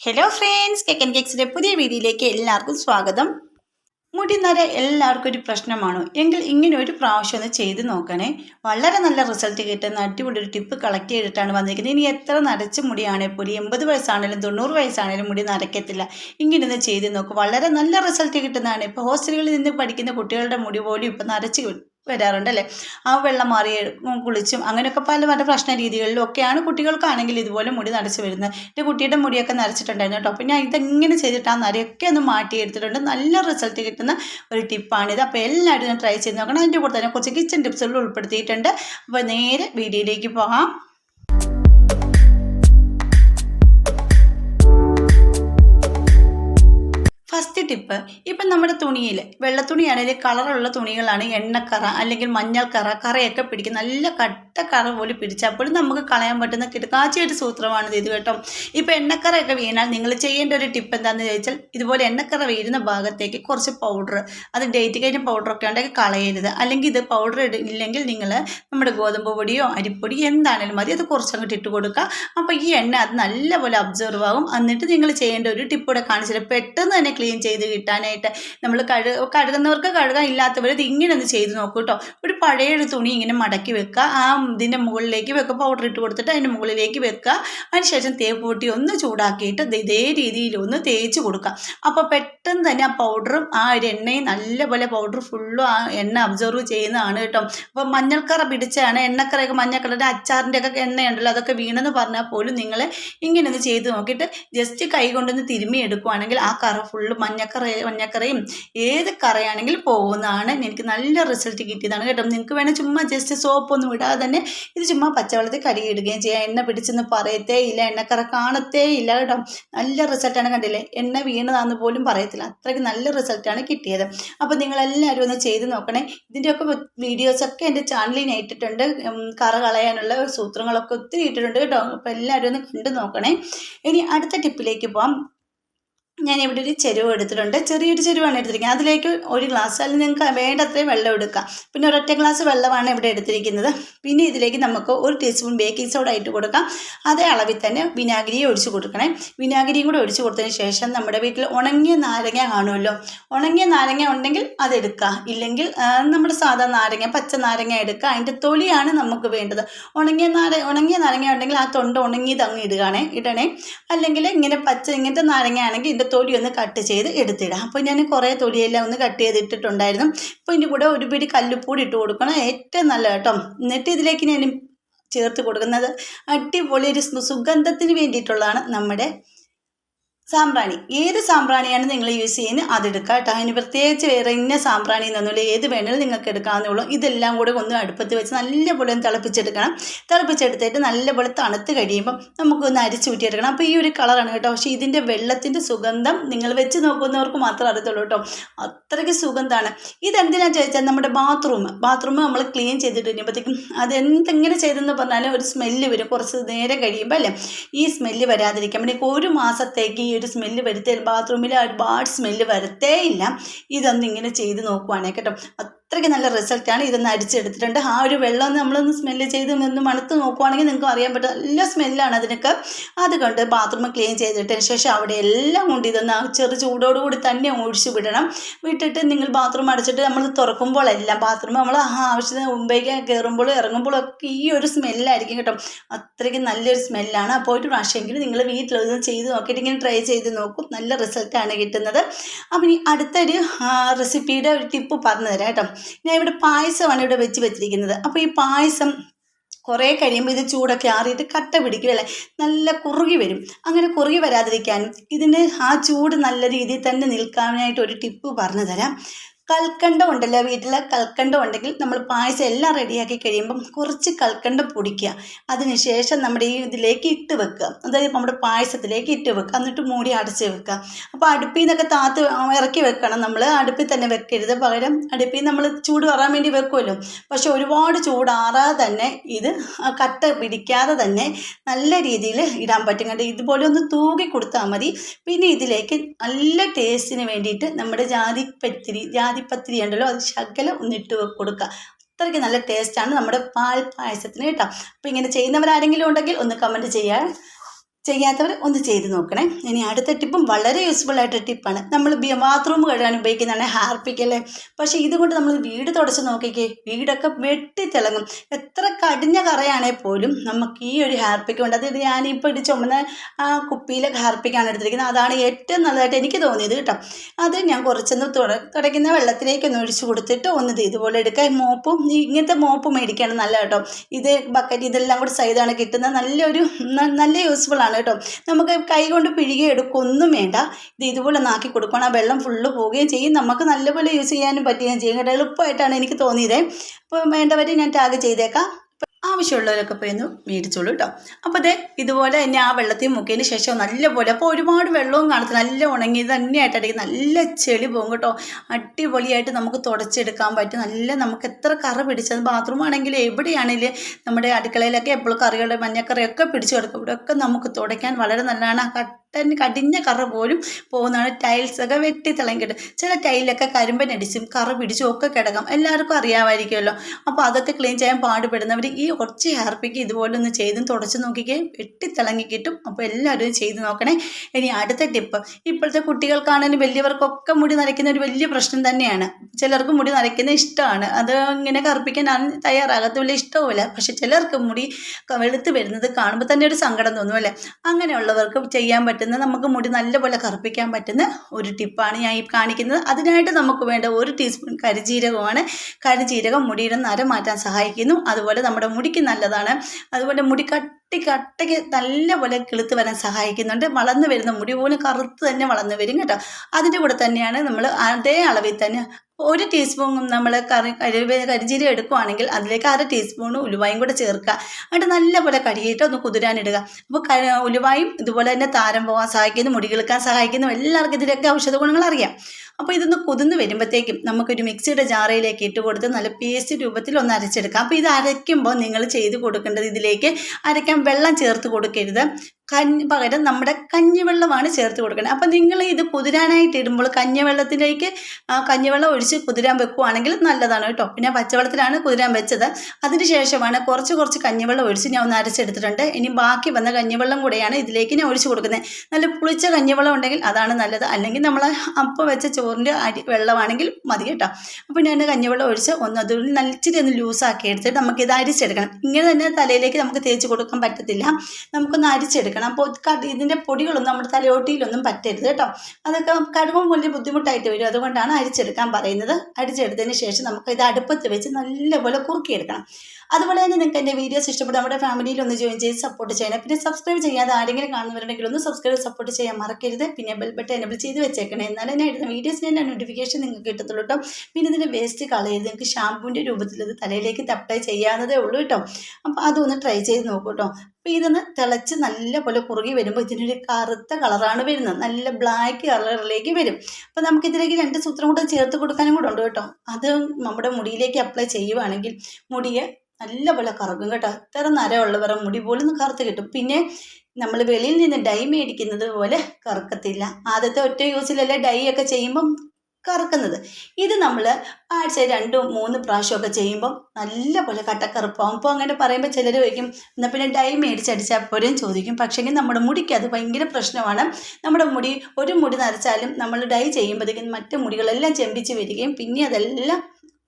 Hello friends കേക്കൻ കേക്സിന്റെ പുതിയ വീഡിയോയിലേക്ക് എല്ലാവർക്കും സ്വാഗതം. മുടി നര എല്ലാവർക്കും ഒരു പ്രശ്നമാണോ? എങ്കിൽ ഇങ്ങനെ ഒരു പ്രാവശ്യം ഒന്ന് ചെയ്ത് നോക്കണേ. വളരെ നല്ല റിസൾട്ട് കിട്ടുന്ന അടിപൊളി ഒരു ടിപ്പ് കളക്ട് ചെയ്തിട്ടാണ് വന്നിരിക്കുന്നത്. ഇനി എത്ര നരച്ച മുടിയാണെങ്കിൽ പോലും എൺപത് വയസ്സാണെങ്കിലും തൊണ്ണൂറ് വയസ്സാണെങ്കിലും മുടി നരയ്ക്കത്തില്ല ഇങ്ങനെ ഒന്ന് ചെയ്ത് നോക്കും. വളരെ നല്ല റിസൾട്ട് കിട്ടുന്നതാണ്. ഇപ്പോൾ ഹോസ്റ്റലുകളിൽ നിന്ന് പഠിക്കുന്ന കുട്ടികളുടെ മുടി പോലും ഇപ്പം നരച്ച് വരാറുണ്ട് അല്ലേ ആ വെള്ളം മാറി കുളിച്ചും അങ്ങനെയൊക്കെ പല പല പ്രശ്ന രീതികളിലും ഒക്കെയാണ് കുട്ടികൾക്കാണെങ്കിൽ ഇതുപോലെ മുടി നരച്ച് വരുന്നത്. എന്റെ കുട്ടിയുടെ മുടിയൊക്കെ നരച്ചിട്ടുണ്ടായിരുന്നു കേട്ടോ. പിന്നെ ഇതെങ്ങനെ ചെയ്തിട്ട് ആ നരയൊക്കെ ഒന്ന് മാറ്റിയെടുത്തിട്ടുണ്ട്. നല്ല റിസൾട്ട് കിട്ടുന്ന ഒരു ടിപ്പാണിത് അപ്പോൾ എല്ലാവരും ട്രൈ ചെയ്ത് നോക്കണം. അതിന്റെ കൂടെ തന്നെ കുറച്ച് കിച്ചൺ ടിപ്സുകൾ ഉൾപ്പെടുത്തിയിട്ടുണ്ട്. അപ്പോൾ നേരെ വീഡിയോയിലേക്ക് പോകാം. ഫസ്റ്റ് ടിപ്പ് ഇപ്പം നമ്മുടെ തുണിയിൽ വെള്ളത്തുണിയാണെങ്കിൽ കളറുള്ള തുണികളാണ് എണ്ണക്കറ അല്ലെങ്കിൽ മഞ്ഞൾക്കറ കറയൊക്കെ പിടിക്കും. നല്ല കട്ട കറ പോലെ പിടിച്ചാൽ പോലും നമുക്ക് കളയാൻ പറ്റുന്ന കിടക്കാച്ച ഒരു സൂത്രമാണിത് ഇത് കേട്ടോ. ഇപ്പം എണ്ണക്കറയൊക്കെ വീണാൽ നിങ്ങൾ ചെയ്യേണ്ട ഒരു ടിപ്പ് എന്താണെന്ന് ചോദിച്ചാൽ ഇതുപോലെ എണ്ണക്കറ വീഴുന്ന ഭാഗത്തേക്ക് കുറച്ച് പൗഡർ അത് ഡേറ്റ് കഴിഞ്ഞ പൗഡറൊക്കെ ഉണ്ടെങ്കിൽ കളയരുത്. അല്ലെങ്കിൽ ഇത് പൗഡർ ഇല്ലെങ്കിൽ നിങ്ങൾ നമ്മുടെ ഗോതമ്പ് പൊടിയോ അരിപ്പൊടി എന്താണേലും മതി അത് കുറച്ചങ്ങോട്ട് ഇട്ട് കൊടുക്കുക. അപ്പോൾ ഈ എണ്ണ അത് നല്ലപോലെ അബ്സർവ് ആകും. എന്നിട്ട് നിങ്ങൾ ചെയ്യേണ്ട ഒരു ടിപ്പ് കൂടെ കാണിച്ചിട്ട് പെട്ടെന്ന് തന്നെ ക്ലീൻ ചെയ്ത് കിട്ടാനായിട്ട് നമ്മൾ കഴു കഴുകുന്നവർക്ക് കഴുകാൻ ഇല്ലാത്തവർ ഇത് ഇങ്ങനെ ഒന്ന് ചെയ്ത് നോക്കൂ കേട്ടോ ഒരു പഴയ ഒരു തുണി ഇങ്ങനെ മടക്കി വെക്കുക. ആ ഇതിന്റെ മുകളിലേക്ക് വെക്കുക. പൗഡർ ഇട്ട് കൊടുത്തിട്ട് അതിന്റെ മുകളിലേക്ക് വെക്കുക. അതിനുശേഷം തേപ്പ് പൊട്ടി ഒന്ന് ചൂടാക്കിയിട്ട് ഇതേ രീതിയിൽ ഒന്ന് തേച്ച് കൊടുക്കുക. അപ്പോൾ പെട്ടെന്ന് തന്നെ ആ പൗഡറും ആ ഒരു എണ്ണയും നല്ലപോലെ പൗഡർ ഫുള്ളും ആ എണ്ണ അബ്സർവ് ചെയ്യുന്നതാണ് കേട്ടോ അപ്പോൾ മഞ്ഞൾക്കറ പിടിച്ചാണ് എണ്ണക്കറയൊക്കെ മഞ്ഞക്കറയുടെ അച്ചാറിന്റെ ഒക്കെ എണ്ണയുണ്ടല്ലോ അതൊക്കെ വീണെന്ന് പറഞ്ഞാൽ പോലും നിങ്ങൾ ഇങ്ങനെ ഒന്ന് ചെയ്ത് നോക്കിയിട്ട് ജസ്റ്റ് കൈ കൊണ്ടൊന്ന് തിരുമ്മി എടുക്കുകയാണെങ്കിൽ ആ കറ ഫുള്ള് മഞ്ഞക്കറ മഞ്ഞക്കറയും ഏത് കറയാണെങ്കിലും പോകുന്നതാണ്. എനിക്ക് നല്ല റിസൾട്ട് കിട്ടിയതാണ് കേട്ടോ. നിങ്ങൾക്ക് വേണേൽ ചുമ്മാ ജസ്റ്റ് സോപ്പൊന്നും ഇടാതെ തന്നെ ഇത് ചുമ്മാ പച്ചവെള്ളത്തിൽ കഴുകിയിടുകയും ചെയ്യാം. എണ്ണ പിടിച്ചെന്ന് പറയത്തേ ഇല്ല. എണ്ണക്കറ കാണത്തേ ഇല്ല കേട്ടോ. നല്ല റിസൾട്ടാണ് കണ്ടില്ലേ? എണ്ണ വീണതാന്ന് പോലും പറയത്തില്ല. അത്രയ്ക്ക് നല്ല റിസൾട്ടാണ് കിട്ടിയത്. അപ്പോൾ നിങ്ങളെല്ലാവരും ഒന്ന് ചെയ്ത് നോക്കണേ. ഇതിന്റെയൊക്കെ വീഡിയോസൊക്കെ എന്റെ ചാനലിൽ ഞാൻ ഇട്ടിട്ടുണ്ട്. കറ കളയാനുള്ള സൂത്രങ്ങളൊക്കെ ഒത്തിരി ഇട്ടിട്ടുണ്ട് കേട്ടോ. അപ്പോൾ എല്ലാവരും ഒന്ന് കണ്ടു നോക്കണേ. ഇനി അടുത്ത ടിപ്പിലേക്ക് പോകാം ഞാൻ ഇവിടെ ഒരു ചെരുവ് എടുത്തിട്ടുണ്ട്. ചെറിയൊരു ചെരുവാണ് എടുത്തിരിക്കുന്നത്. അതിലേക്ക് ഒരു ഗ്ലാസ് അല്ലെങ്കിൽ നിങ്ങൾക്ക് വേണ്ടത്രയും വെള്ളം എടുക്കാം. പിന്നെ ഒരൊറ്റ ഗ്ലാസ് വെള്ളമാണ് ഇവിടെ എടുത്തിരിക്കുന്നത്. പിന്നെ ഇതിലേക്ക് നമുക്ക് ഒരു ടീസ്പൂൺ ബേക്കിംഗ് സോഡ ഇട്ട് കൊടുക്കാം. അതേ അളവിൽ തന്നെ വിനാഗിരിയും ഒഴിച്ച് കൊടുക്കണേ. വിനാഗിരിയും കൂടെ ഒഴിച്ച് കൊടുത്തതിന് ശേഷം നമ്മുടെ വീട്ടിൽ ഉണങ്ങിയ നാരങ്ങ കാണുമല്ലോ. ഉണങ്ങിയ നാരങ്ങ ഉണ്ടെങ്കിൽ അതെടുക്കുക ഇല്ലെങ്കിൽ നമ്മുടെ സാധാ നാരങ്ങ പച്ച നാരങ്ങ എടുക്കുക. അതിന്റെ തൊലിയാണ് നമുക്ക് വേണ്ടത്. ഉണങ്ങിയ നാര ഉണങ്ങിയ നാരങ്ങ ഉണ്ടെങ്കിൽ ആ തൊണ്ട ഉണങ്ങിയത് അങ്ങ് ഇടുകയാണേ ഇടണേ. അല്ലെങ്കിൽ ഇങ്ങനെ പച്ച ഇങ്ങനത്തെ നാരങ്ങ ആണെങ്കിൽ ഇതിന്റെ തൊലി ഒന്ന് കട്ട് ചെയ്ത് എടുത്തിടാം. അപ്പോൾ ഞാൻ കുറേ തൊലിയെല്ലാം ഒന്ന് കട്ട് ചെയ്ത് ഇട്ടിട്ടുണ്ടായിരുന്നു അപ്പോൾ ഇതിന്റെ കൂടെ ഒരു പിടി കല്ലുപ്പൂടി ഇട്ട് കൊടുക്കണം. ഏറ്റവും നല്ല കേട്ടോ. എന്നിട്ട് ഇതിലേക്ക് ഞാൻ ചേർത്ത് കൊടുക്കുന്നത് അടിപൊളി ഒരു സുഗന്ധത്തിന് വേണ്ടിയിട്ടുള്ളതാണ് നമ്മുടെ സാമ്പ്രാണി. ഏത് സാമ്പ്രാണിയാണ് നിങ്ങൾ യൂസ് ചെയ്യുന്നത്? അതെടുക്കുക കേട്ടോ. അതിന് പ്രത്യേകിച്ച് വേറെ ഇന്ന സാമ്പ്രാണി എന്നൊന്നുമില്ല. ഏത് വേണമെങ്കിലും നിങ്ങൾക്ക് എടുക്കാവുന്നുള്ളൂ ഇതെല്ലാം കൂടെ ഒന്ന് അടുപ്പത്ത് വെച്ച് നല്ലപോലെ ഒന്ന് തിളപ്പിച്ചെടുക്കണം. തിളപ്പിച്ചെടുത്തിട്ട് നല്ലപോലെ തണുത്ത് കഴിയുമ്പം നമുക്കൊന്ന് അരിച്ചൂറ്റിയെടുക്കണം അപ്പോൾ ഈ ഒരു കളറാണ് കേട്ടോ. പക്ഷേ ഇതിന്റെ വെള്ളത്തിന്റെ സുഗന്ധം നിങ്ങൾ വെച്ച് നോക്കുന്നവർക്ക് മാത്രം അറിയത്തുള്ളൂ കേട്ടോ. അത്രയ്ക്ക് സുഗന്ധമാണ്. ഇതെന്തിനാണെന്ന് ചോദിച്ചാൽ നമ്മുടെ ബാത്റൂം ബാത്റൂം നമ്മൾ ക്ലീൻ ചെയ്തിട്ട് കഴിയുമ്പോഴത്തേക്കും അത് എന്തെങ്ങനെ ചെയ്തെന്ന് പറഞ്ഞാലും ഒരു സ്മെല്ല് വരും. കുറച്ച് നേരം കഴിയുമ്പോൾ അല്ലേ? ഈ സ്മെല്ല് വരാതിരിക്കാൻ വേണ്ടി ഒരു മാസത്തേക്ക് ഈ ഒരു സ്മെല്ല് വരുത്തേ ബാത്റൂമിൽ ഒരുപാട് സ്മെല്ല് വരത്തേ ഇല്ല ഇതൊന്നും ഇങ്ങനെ ചെയ്ത് നോക്കുവാണേ കേട്ടോ. അത്രയ്ക്ക് നല്ല റിസൾട്ടാണ് ഇതൊന്ന് അരിച്ചെടുത്തിട്ടുണ്ട് ആ ഒരു വെള്ളം നമ്മളൊന്ന് സ്മെല്ല് ചെയ്ത് ഒന്ന് മണത്ത് നോക്കുവാണെങ്കിൽ നിങ്ങൾക്ക് അറിയാൻ പറ്റും. നല്ല സ്മെല്ലാണ് അതിനൊക്കെ. അതുകൊണ്ട് ബാത്റൂം ക്ലീൻ ചെയ്തിട്ടതിന് ശേഷം അവിടെ എല്ലാം കൊണ്ട് ഇതൊന്ന് ചെറു ചൂടോടുകൂടി തന്നെ ഒഴിച്ച് വിടണം. വിട്ടിട്ട് നിങ്ങൾ ബാത്റൂം അടച്ചിട്ട് നമ്മൾ തുറക്കുമ്പോഴെല്ലാം ബാത്റൂം നമ്മൾ ആവശ്യത്തിന് മുമ്പേക്ക് കയറുമ്പോഴും ഇറങ്ങുമ്പോഴും ഒക്കെ ഈ ഒരു സ്മെല്ലായിരിക്കും കേട്ടോ. അത്രയ്ക്ക് നല്ലൊരു സ്മെല്ലാണ് അപ്പോൾ ഒരു പ്രാവശ്യമെങ്കിലും നിങ്ങൾ വീട്ടിലൊന്ന് ചെയ്ത് നോക്കിയിട്ട് ഇങ്ങനെ ട്രൈ ചെയ്ത് നോക്കും. നല്ല റിസൾട്ടാണ് കിട്ടുന്നത്. അപ്പം ഇനി അടുത്തൊരു റെസിപ്പിയുടെ ഒരു ടിപ്പ് പറഞ്ഞു തരാം കേട്ടോ. ഞാൻ ഇവിടെ പായസമാണ് ഇവിടെ വെച്ച് വെച്ചിരിക്കുന്നത്. അപ്പോൾ ഈ പായസം കുറേ കഴിയുമ്പോൾ ഇത് ചൂടൊക്കെ ആറിയിട്ട് കട്ട പിടിക്കുകയല്ലേ നല്ല കുറുകി വരും. അങ്ങനെ കുറുകി വരാതിരിക്കാനും ഇതിന് ആ ചൂട് നല്ല രീതിയിൽ തന്നെ നിൽക്കാനായിട്ട് ഒരു ടിപ്പ് പറഞ്ഞു തരാം കൽക്കണ്ടം ഉണ്ടല്ലോ വീട്ടിൽ കൽക്കണ്ടം ഉണ്ടെങ്കിൽ നമ്മൾ പായസം എല്ലാം റെഡിയാക്കി കഴിയുമ്പം കുറച്ച് കൽക്കണ്ടം പൊടിക്കുക. അതിനുശേഷം നമ്മുടെ ഈ ഇതിലേക്ക് ഇട്ട് വെക്കുക. അതായത് നമ്മുടെ പായസത്തിലേക്ക് ഇട്ട് വെക്കുക. എന്നിട്ട് മൂടി അടച്ച് വെക്കുക. അപ്പോൾ അടുപ്പിൽ നിന്നൊക്കെ താത്ത് ഇറക്കി വെക്കണം നമ്മൾ. അടുപ്പിൽ തന്നെ വെക്കരുത്. പകരം അടുപ്പിൽ നമ്മൾ ചൂട് വരാൻ വേണ്ടി വെക്കുമല്ലോ. പക്ഷേ ഒരുപാട് ചൂടാറാതെ തന്നെ ഇത് കട്ട പിടിക്കാതെ തന്നെ നല്ല രീതിയിൽ ഇടാൻ പറ്റും. കണ്ട് ഇതുപോലെ ഒന്ന് തൂകി കൊടുത്താൽ മതി. പിന്നെ ഇതിലേക്ക് നല്ല ടേസ്റ്റിന് വേണ്ടിയിട്ട് നമ്മുടെ ജാതിപ്പത്തിരി ജാതി അരിപ്പത്തിരി ഉണ്ടല്ലോ അത് ശകലം ഒന്നിട്ട് കൊടുക്കുക. അത്രയ്ക്ക് നല്ല ടേസ്റ്റാണ് നമ്മുടെ പാൽ പായസത്തിന് കേട്ടോ. അപ്പോൾ ഇങ്ങനെ ചെയ്യുന്നവരാരെങ്കിലും ഉണ്ടെങ്കിൽ ഒന്ന് കമന്റ് ചെയ്യാം. ചെയ്യാത്തവർ ഒന്ന് ചെയ്ത് നോക്കണേ. ഇനി അടുത്ത ടിപ്പും വളരെ യൂസ്ഫുൾ ആയിട്ടൊരു ടിപ്പാണ്. നമ്മൾ ബാത്റൂം കഴുകാൻ ഉപയോഗിക്കുന്നതാണ് ഹാർപ്പിക്ക് അല്ലേ? പക്ഷേ ഇതുകൊണ്ട് നമ്മൾ വീട് തുടച്ച് നോക്കിക്കേ വീടൊക്കെ വെട്ടിത്തിളങ്ങും. എത്ര കടിഞ്ഞ കറയാണെങ്കിൽ പോലും നമുക്ക് ഈ ഒരു ഹാർപ്പിക്ക് ഉണ്ട് അതായത് ഞാനിപ്പോൾ ഇത് ചുമന്ന ആ കുപ്പിയിലെ ഹാർപ്പിക്കാണ് എടുത്തിരിക്കുന്നത്. അതാണ് ഏറ്റവും നല്ലതായിട്ട് എനിക്ക് തോന്നിയത് കേട്ടോ. അത് ഞാൻ കുറച്ചൊന്ന് തുട തുടയ്ക്കുന്ന വെള്ളത്തിലേക്ക് ഒന്ന് ഒഴിച്ച് കൊടുത്തിട്ട് ഒന്ന് ഇത് ഇതുപോലെ എടുക്കുക. മോപ്പും ഇങ്ങനത്തെ മോപ്പ് മേടിക്കുകയാണ് നല്ല കേട്ടോ. ഇത് ബക്കറ്റ് ഇതെല്ലാം കൂടി സൈഡാണ് കിട്ടുന്നത്. നല്ലൊരു നല്ല യൂസ്ഫുൾ ആണ്. കേട്ടോ. നമുക്ക് കൈ കൊണ്ട് പിഴുകി എടുക്കൊന്നും വേണ്ട. ഇത് ഇതുപോലെ നാക്കി കൊടുക്കണം. ആ വെള്ളം ഫുള്ള് പോവുകയും ചെയ്യും. നമുക്ക് നല്ലപോലെ യൂസ് ചെയ്യാനും പറ്റുകയും ചെയ്യും കേട്ടോ. എളുപ്പമായിട്ടാണ് എനിക്ക് തോന്നിയത്. അപ്പോൾ വേണ്ടവരെ ഞാൻ ടാഗ് ചെയ്തേക്കാം. ആവശ്യമുള്ളവരൊക്കെ പോയി ഒന്ന് മേടിച്ചോളൂ കേട്ടോ അപ്പോൾ അതെ ഇതുപോലെ തന്നെ ആ വെള്ളത്തിൽ മുക്കിയതിന് ശേഷം നല്ലപോലെ അപ്പോൾ ഒരുപാട് വെള്ളവും കാണത്തില്ല നല്ല ഉണങ്ങി തന്നെയായിട്ടായിരിക്കും. നല്ല ചെളി പോകും കേട്ടോ. അടിപൊളിയായിട്ട് നമുക്ക് തുടച്ചെടുക്കാൻ പറ്റും. നല്ല നമുക്ക് എത്ര കറ പിടിച്ചത് ബാത്റൂം ആണെങ്കിലും എവിടെയാണെങ്കിലും നമ്മുടെ അടുക്കളയിലൊക്കെ എപ്പോഴും കറികളുടെ മഞ്ഞക്കറിയൊക്കെ പിടിച്ചു കിടക്കും. ഇവിടെയൊക്കെ നമുക്ക് തുടയ്ക്കാൻ വളരെ നല്ലതാണ്. ആ കട്ടൻ കടിഞ്ഞ കറ പോലും പോകുന്നതാണ് ടൈൽസൊക്കെ വെട്ടി തിളങ്ങിയിട്ട്. ചില ടൈലൊക്കെ കരിമ്പനടിച്ചും കറ പിടിച്ചും ഒക്കെ കിടക്കാം. എല്ലാവർക്കും അറിയാമായിരിക്കുമല്ലോ. അപ്പോൾ അതൊക്കെ ക്ലീൻ ചെയ്യാൻ പാടുപെടുന്നവർ ഈ കുറച്ച് ഹെയർപിക്ക് ഇതുപോലെ ഒന്ന് ചെയ്തും തുടച്ച് നോക്കിക്കുകയും വെട്ടി കിട്ടും അപ്പോൾ എല്ലാവരും ചെയ്ത് നോക്കണേ. ഇനി അടുത്ത ടിപ്പ് ഇപ്പോഴത്തെ കുട്ടികൾക്കാണെങ്കിലും വലിയവർക്കൊക്കെ മുടി നരയ്ക്കുന്ന ഒരു വലിയ പ്രശ്നം തന്നെയാണ്. ചിലർക്ക് മുടി നരയ്ക്കുന്നത് ഇഷ്ടമാണ്. അത് ഇങ്ങനെ കറുപ്പിക്കാൻ ഞാൻ തയ്യാറാകത്തില്ല ഇഷ്ടവുമില്ല. പക്ഷെ ചിലർക്ക് മുടി വെളുത്ത് വരുന്നത് കാണുമ്പോൾ തന്നെ ഒരു സങ്കടം തോന്നും അല്ലേ? അങ്ങനെയുള്ളവർക്ക് ചെയ്യാൻ പറ്റുന്ന നമുക്ക് മുടി നല്ലപോലെ കറുപ്പിക്കാൻ പറ്റുന്ന ഒരു ടിപ്പാണ് ഞാൻ ഈ കാണിക്കുന്നത്. അതിനായിട്ട് നമുക്ക് വേണ്ട ഒരു ടീസ്പൂൺ കരിജീരകമാണ്. കരിജീരകം മുടിയുടെ നര മാറ്റാൻ സഹായിക്കുന്നു. അതുപോലെ നമ്മുടെ മുടിക്ക് നല്ലതാണ്. അതുപോലെ മുടി കട്ടയ്ക്ക് നല്ലപോലെ കിളുത്ത് വരാൻ സഹായിക്കുന്നുണ്ട്. വളർന്നു വരുന്ന മുടി പോലും കറുത്ത് തന്നെ വളർന്നു വരും കേട്ടോ. അതിന്റെ കൂടെ തന്നെയാണ് നമ്മൾ അതേ അളവിൽ തന്നെ ഒരു ടീസ്പൂൺ നമ്മൾ കറി കരി കരിജീരകം എടുക്കുവാണെങ്കിൽ അതിലേക്ക് അര ടീസ്പൂൺ ഉലുവായും കൂടെ ചേർക്കുക. എന്നിട്ട് നല്ലപോലെ കഴുകിയിട്ട് ഒന്ന് കുതിരാനിടുക അപ്പോൾ ഉലുവായും ഇതുപോലെ തന്നെ താരം പോകാൻ സഹായിക്കുന്നു മുടി കിളുക്കാൻ സഹായിക്കുന്നു. എല്ലാവർക്കും ഇതിന്റെയൊക്കെ ഔഷധ ഗുണങ്ങൾ അറിയാം. അപ്പോൾ ഇതൊന്ന് കുതിർന്ന് വരുമ്പോഴത്തേക്കും നമുക്കൊരു മിക്സിയുടെ ജാറയിലേക്ക് ഇട്ട് കൊടുത്ത് നല്ല പേസ്റ്റ് രൂപത്തിൽ ഒന്ന് അരച്ചെടുക്കാം. അപ്പോൾ ഇത് അരയ്ക്കുമ്പോൾ നിങ്ങൾ ചെയ്ത് കൊടുക്കേണ്ടത് ഇതിലേക്ക് അരയ്ക്കാൻ വെള്ളം ചേർത്ത് കൊടുക്കരുത്. കഞ്ഞി പകരം നമ്മുടെ കഞ്ഞിവെള്ളമാണ് ചേർത്ത് കൊടുക്കുന്നത് അപ്പം നിങ്ങൾ ഇത് കുതിരാനായിട്ട് ഇടുമ്പോൾ കഞ്ഞിവെള്ളത്തിലേക്ക് കഞ്ഞിവെള്ളം ഒഴിച്ച് കുതിരാൻ വെക്കുവാണെങ്കിൽ നല്ലതാണ് കേട്ടോ. പിന്നെ പച്ചവെള്ളത്തിലാണ് കുതിരാൻ വെച്ചത്. അതിന് ശേഷമാണ് കുറച്ച് കുറച്ച് കഞ്ഞിവെള്ളം ഒഴിച്ച് ഞാൻ ഒന്ന് അരച്ചെടുത്തിട്ടുണ്ട്. ഇനി ബാക്കി വന്ന കഞ്ഞിവെള്ളം കൂടെയാണ് ഇതിലേക്ക് ഞാൻ ഒഴിച്ച് കൊടുക്കുന്നത്. നല്ല പുളിച്ച കഞ്ഞിവെള്ളം ഉണ്ടെങ്കിൽ അതാണ് നല്ലത്. അല്ലെങ്കിൽ നമ്മൾ അപ്പം വെച്ച ചോറിന്റെ അരി വെള്ളമാണെങ്കിൽ മതി കേട്ടോ. അപ്പോൾ ഞാൻ കഞ്ഞിവെള്ളം ഒഴിച്ച് ഒന്ന് അത് നല്ല ഒന്ന് ലൂസാക്കി എടുത്തിട്ട് നമുക്കിത് അരിച്ചെടുക്കണം. ഇങ്ങനെ തന്നെ തലയിലേക്ക് നമുക്ക് തേച്ച് കൊടുക്കാൻ പറ്റത്തില്ല. നമുക്കൊന്ന് അരിച്ചെടുക്കണം. അപ്പോൾ ക- ഇതിന്റെ പൊടികളൊന്നും നമ്മുടെ തലയോട്ടിയിലൊന്നും പറ്റരുത് കേട്ടോ. അതൊക്കെ കടുവം വലിയ ബുദ്ധിമുട്ടായിട്ട് വരും. അതുകൊണ്ടാണ് അരിച്ചെടുക്കാൻ പറയുന്നത്. അരിച്ചെടുത്തതിന് ശേഷം നമുക്ക് ഇത് അടുപ്പത്ത് വെച്ച് നല്ലപോലെ കുറുക്കിയെടുക്കണം. അതുപോലെ തന്നെ നിങ്ങൾക്ക് എന്റെ വീഡിയോസ് ഇഷ്ടപ്പെട്ട് നമ്മുടെ ഫാമിലിയിൽ ഒന്ന് ജോയിൻ ചെയ്ത് സപ്പോർട്ട് ചെയ്യണം. പിന്നെ സബ്സ്ക്രൈബ് ചെയ്യാതെ ആരെങ്കിലും കാണുന്നവരുണ്ടെങ്കിൽ ഒന്ന് സബ്സ്ക്രൈബ് സപ്പോർട്ട് ചെയ്യാൻ മറക്കരുത്. പിന്നെ ബെൽ ബട്ടൺ എനബിൾ ചെയ്ത് വെച്ചേക്കണേ. എന്നാലേ ഞാൻ ഇടുന്ന ഞാൻ നോട്ടിഫിക്കേഷൻ നിങ്ങൾക്ക് കിട്ടത്തുള്ളൂ കേട്ടോ പിന്നെ ഇതിന്റെ വേസ്റ്റ് കളയരുത് നിങ്ങൾക്ക് ഷാമ്പൂവിന്റെ രൂപത്തിൽ ഇത് തലയിലേക്ക് അപ്ലൈ ചെയ്യാവുന്നതേ ഉള്ളൂ കേട്ടോ അപ്പോൾ അതൊന്ന് ട്രൈ ചെയ്ത് നോക്കൂ കേട്ടോ അപ്പോൾ ഇതൊന്ന് തിളച്ച് നല്ല പോലെ കുറുകി വരുമ്പോൾ ഇതിനൊരു കറുത്ത കളറാണ് വരുന്നത്. നല്ല ബ്ലാക്ക് കളറിലേക്ക് വരും. അപ്പോൾ നമുക്കിതിലേക്ക് രണ്ട് സൂത്രം കൂടെ ചേർത്ത് കൊടുക്കാനും കൂടെ ഉണ്ട് കേട്ടോ അത് നമ്മുടെ മുടിയിലേക്ക് അപ്ലൈ ചെയ്യുവാണെങ്കിൽ മുടിയെ നല്ലപോലെ കറക്കും കേട്ടോ. അത്ര നരമുള്ളവരെ മുടി പോലും കറുത്ത് കിട്ടും. പിന്നെ നമ്മൾ വെളിയിൽ നിന്ന് ഡൈ മേടിക്കുന്നത് പോലെ കറക്കത്തില്ല. ആദ്യത്തെ ഒറ്റ യൂസിലല്ലേ ഡൈ ഒക്കെ ചെയ്യുമ്പം കറക്കുന്നത്. ഇത് നമ്മൾ ആഴ്ച രണ്ടും മൂന്ന് പ്രാവശ്യമൊക്കെ ചെയ്യുമ്പം നല്ലപോലെ കട്ടക്കറുപ്പാവും. അപ്പോൾ അങ്ങനെ പറയുമ്പോൾ ചിലർ ചോദിക്കും എന്നാൽ പിന്നെ ഡൈ മേടിച്ചടിച്ചാൽ പോലും ചോദിക്കും. പക്ഷേങ്കിൽ നമ്മുടെ മുടിക്ക് അത് ഭയങ്കര പ്രശ്നമാണ്. നമ്മുടെ മുടി ഒരു മുടി നരച്ചാലും നമ്മൾ ഡൈ ചെയ്യുമ്പോഴത്തേക്കും മറ്റു മുടികളെല്ലാം ചെമ്പിച്ച് വരികയും പിന്നെ അതെല്ലാം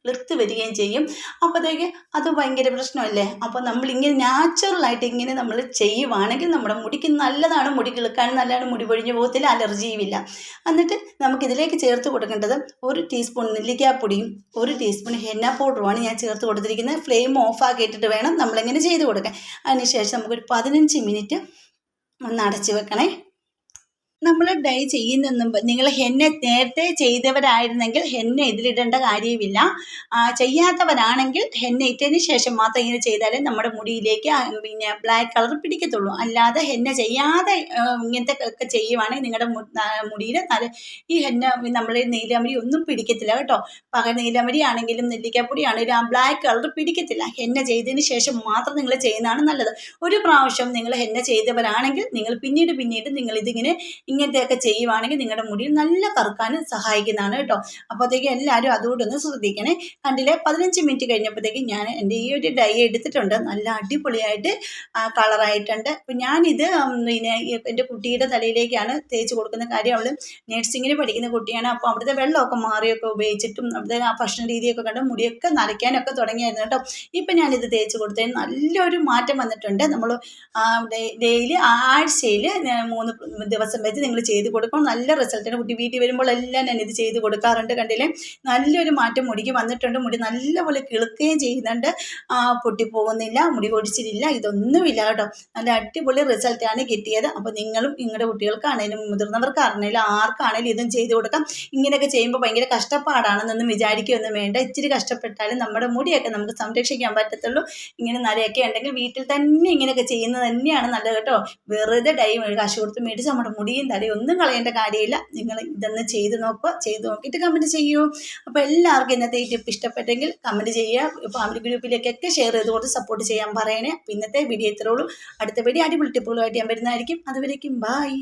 വെളുത്ത് വരികയും ചെയ്യും. അപ്പോഴത്തേക്ക് അത് ഭയങ്കര പ്രശ്നമല്ലേ? അപ്പോൾ നമ്മൾ ഇങ്ങനെ നാച്ചുറലായിട്ട് ഇങ്ങനെ നമ്മൾ ചെയ്യുവാണെങ്കിൽ നമ്മുടെ മുടിക്ക് നല്ലതാണ് മുടി കിളുക്കാനും നല്ലതാണ് മുടി പൊഴിഞ്ഞു പോകത്തില്ല അലർജിയുമില്ല എന്നിട്ട് നമുക്കിതിലേക്ക് ചേർത്ത് കൊടുക്കേണ്ടത് ഒരു ടീസ്പൂൺ നെല്ലിക്കാപ്പൊടിയും ഒരു ടീസ്പൂൺ ഹെന്ന പൗഡറുമാണ് ഞാൻ ചേർത്ത് കൊടുത്തിരിക്കുന്നത്. ഫ്ലെയിം ഓഫ് ആക്കിയിട്ടിട്ട് വേണം നമ്മളിങ്ങനെ ചെയ്ത് കൊടുക്കാൻ. അതിനുശേഷം നമുക്കൊരു പതിനഞ്ച് മിനിറ്റ് ഒന്ന് അടച്ച് വെക്കണേ. നമ്മൾ ഡൈ ചെയ്യുന്നൊന്നും നിങ്ങൾ ഹെന്നെ നേരത്തെ ചെയ്തവരായിരുന്നെങ്കിൽ ഹെന്നെ ഇതിലിടേണ്ട കാര്യമില്ല. ചെയ്യാത്തവരാണെങ്കിൽ ഹെന്നെ ഇട്ടതിന് ശേഷം മാത്രം ഇങ്ങനെ ചെയ്താലേ നമ്മുടെ മുടിയിലേക്ക് പിന്നെ ബ്ലാക്ക് കളർ പിടിക്കത്തുള്ളൂ. അല്ലാതെ ഹെന്നെ ചെയ്യാതെ ഇങ്ങനത്തെ ഒക്കെ ചെയ്യുവാണെങ്കിൽ നിങ്ങളുടെ മുടിയിൽ നല്ല ഈ ഹെന്ന നമ്മൾ നീലാമരി ഒന്നും പിടിക്കത്തില്ല കേട്ടോ. പക നീലാമരി ആണെങ്കിലും നെല്ലിക്കാപ്പൊടി ആണെങ്കിലും ആ ബ്ലാക്ക് കളർ പിടിക്കത്തില്ല. ഹെന്ന ചെയ്തതിന് ശേഷം മാത്രം നിങ്ങൾ ചെയ്യുന്നതാണ് നല്ലത്. ഒരു പ്രാവശ്യം നിങ്ങൾ ഹെന്ന ചെയ്തവരാണെങ്കിൽ നിങ്ങൾ പിന്നീട് പിന്നീട് നിങ്ങൾ ഇതിങ്ങനെ ഇങ്ങനത്തെയൊക്കെ ചെയ്യുവാണെങ്കിൽ നിങ്ങളുടെ മുടി നല്ല കറുക്കാനും സഹായിക്കുന്നതാണ് കേട്ടോ. അപ്പോഴത്തേക്ക് എല്ലാവരും അതുകൂടെ ഒന്ന് ശ്രദ്ധിക്കണേ. കണ്ടില്ലേ? പതിനഞ്ച് മിനിറ്റ് കഴിഞ്ഞപ്പോഴത്തേക്ക് ഞാൻ എന്റെ ഈ ഒരു ഡൈ എടുത്തിട്ടുണ്ട്. നല്ല അടിപൊളിയായിട്ട് കളറായിട്ടുണ്ട്. അപ്പം ഞാനിത് പിന്നെ എന്റെ കുട്ടിയുടെ തലയിലേക്കാണ് തേച്ച് കൊടുക്കുന്ന കാര്യം. നഴ്സിങ്ങിന് പഠിക്കുന്ന കുട്ടിയാണ്. അപ്പോൾ അവിടുത്തെ വെള്ളമൊക്കെ മാറിയൊക്കെ ഉപയോഗിച്ചിട്ടും അവിടുത്തെ ആ ഭക്ഷണ രീതിയൊക്കെ കണ്ട് മുടിയൊക്കെ നരയ്ക്കാനൊക്കെ തുടങ്ങിയായിരുന്നു കേട്ടോ. ഇപ്പം ഞാനിത് തേച്ച് കൊടുത്തതിന് നല്ലൊരു മാറ്റം വന്നിട്ടുണ്ട്. നമ്മൾ ഡെയിലി ആഴ്ചയിൽ മൂന്ന് ദിവസം വെച്ച് നിങ്ങൾ ചെയ്ത് കൊടുക്കണം. നല്ല റിസൾട്ടിന് കുട്ടി വീട്ടിൽ വരുമ്പോൾ എല്ലാം ഞാൻ ഇത് ചെയ്ത് കൊടുക്കാറുണ്ട് കണ്ടില്ലേ? നല്ലൊരു മാറ്റം മുടിക്ക് വന്നിട്ടുണ്ട്. മുടി നല്ലപോലെ കിളുക്കുകയും ചെയ്യുന്നുണ്ട്. പൊട്ടിപ്പോകുന്നില്ല മുടി കൊടിച്ചിലില്ല ഇതൊന്നുമില്ല കേട്ടോ. നല്ല അടിപൊളി റിസൾട്ടാണ് കിട്ടിയത്. അപ്പോൾ നിങ്ങളും നിങ്ങളുടെ കുട്ടികൾക്കാണേലും മുതിർന്നവർക്കാണേലും ആർക്കാണേലും ഇതും ചെയ്ത് കൊടുക്കാം. ഇങ്ങനെയൊക്കെ ചെയ്യുമ്പോൾ ഭയങ്കര കഷ്ടപ്പാടാണെന്നൊന്നും വിചാരിക്കുകയൊന്നും വേണ്ട. ഇച്ചിരി കഷ്ടപ്പെട്ടാലും നമ്മുടെ മുടിയൊക്കെ നമുക്ക് സംരക്ഷിക്കാൻ പറ്റത്തുള്ളൂ. ഇങ്ങനെ നരയൊക്കെ ഉണ്ടെങ്കിൽ വീട്ടിൽ തന്നെ ഇങ്ങനെയൊക്കെ ചെയ്യുന്നത് തന്നെയാണ് നല്ലത് കേട്ടോ. വെറുതെ ഡൈ കാശ് കൊടുത്ത് മേടിച്ച് നമ്മുടെ മുടിയും തലയും ഒന്നും കളയേണ്ട കാര്യമില്ല. നിങ്ങൾ ഇതൊന്ന് ചെയ്ത് നോക്കുക. ചെയ്ത് നോക്കിയിട്ട് കമന്റ് ചെയ്യൂ. അപ്പോൾ എല്ലാവർക്കും ഇന്നത്തെ ഈ ടിപ്പ് ഇഷ്ടപ്പെട്ടെങ്കിൽ കമന്റ് ചെയ്യുക. ഫാമിലി ഗ്രൂപ്പിലേക്കൊക്കെ ഷെയർ ചെയ്തുകൊണ്ട് സപ്പോർട്ട് ചെയ്യാൻ പറയണേ. ഇന്നത്തെ വീഡിയോ ഇത്രയുള്ളൂ അടുത്ത വീഡിയോ അടിപൊളി ടിപ്പുകളുമായിട്ട് ഞാൻ വരുന്നതായിരിക്കും. അതുവരേക്കും ബായ്